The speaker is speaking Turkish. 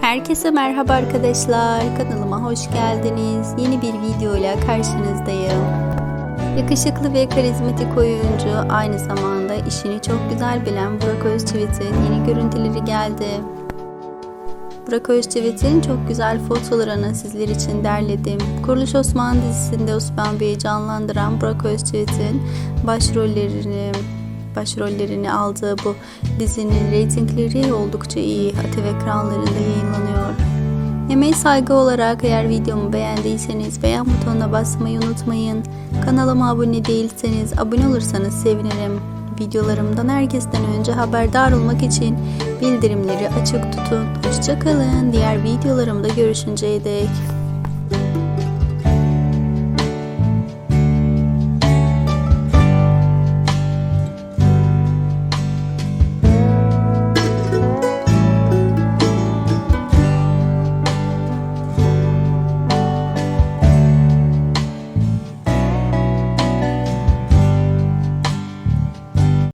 Herkese merhaba arkadaşlar. Kanalıma hoş geldiniz. Yeni bir video ile karşınızdayım. Yakışıklı ve karizmatik oyuncu aynı zamanda işini çok güzel bilen Burak Özçivit'in yeni görüntüleri geldi. Burak Özçivit'in çok güzel fotolarını sizler için derledim. Kuruluş Osman dizisinde Osman Bey'i canlandıran Burak Özçivit'in başrollerini başrollerini aldığı bu dizinin reytingleri oldukça iyi. ATV ekranlarında yayınlanıyor. Emeğe saygı olarak eğer videomu beğendiyseniz beğen butonuna basmayı unutmayın. Kanalıma abone değilseniz abone olursanız sevinirim. Videolarımdan herkesten önce haberdar olmak için bildirimleri açık tutun. Hoşçakalın. Diğer videolarımda görüşünceye dek.